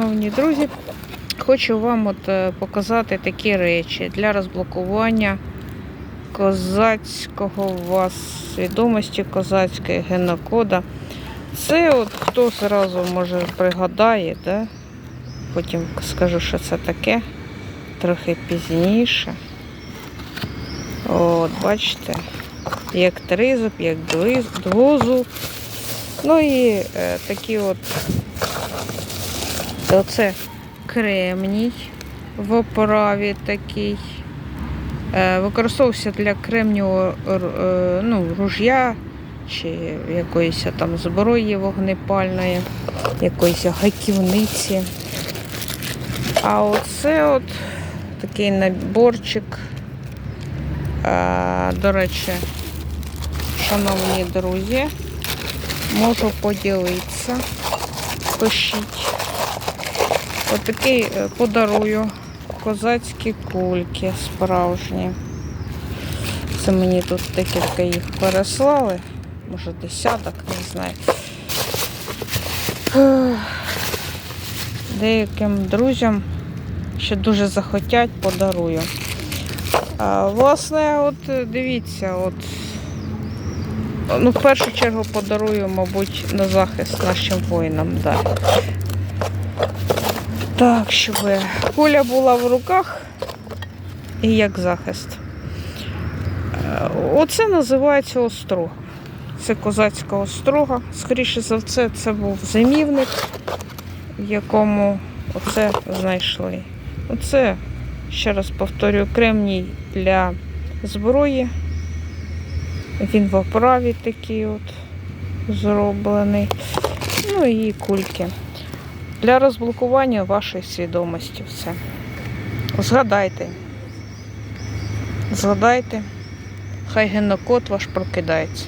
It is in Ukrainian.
шановні друзі, хочу вам от е, показати такі речі для розблокування козацького вас свідомості, козацької генокода. Це от хто зразу може пригадає, да? потім скажу, що це таке, трохи пізніше. От, бачите, як тризуб, як двозуб. Ну і е, такі от Оце кремній в оправі такий. Е, Використовувався для кремнівого р- е, ну, ружя чи якоїсь там зброї вогнепальної, якоїсь гаківниці. А оце от такий наборчик. Е, До речі, шановні друзі, можу поділитися. Пишіть. Отакий е, подарую козацькі кульки справжні. Це мені тут декілька їх переслали. Може десяток, не знаю. Деяким друзям, що дуже захотять, подарую. А, власне, от е, дивіться, от ну, в першу чергу подарую, мабуть, на захист нашим воїнам. Да. Так, щоб куля була в руках і як захист. Е, Оце називається острога. Це козацька острога. Скоріше за все, це був зимівник, в якому оце знайшли. Оце, ще раз повторюю, кремній для зброї. Він в оправі такий от зроблений. Ну і кульки. Для розблокування вашої свідомості все. Згадайте. Згадайте, хай генокод ваш прокидається.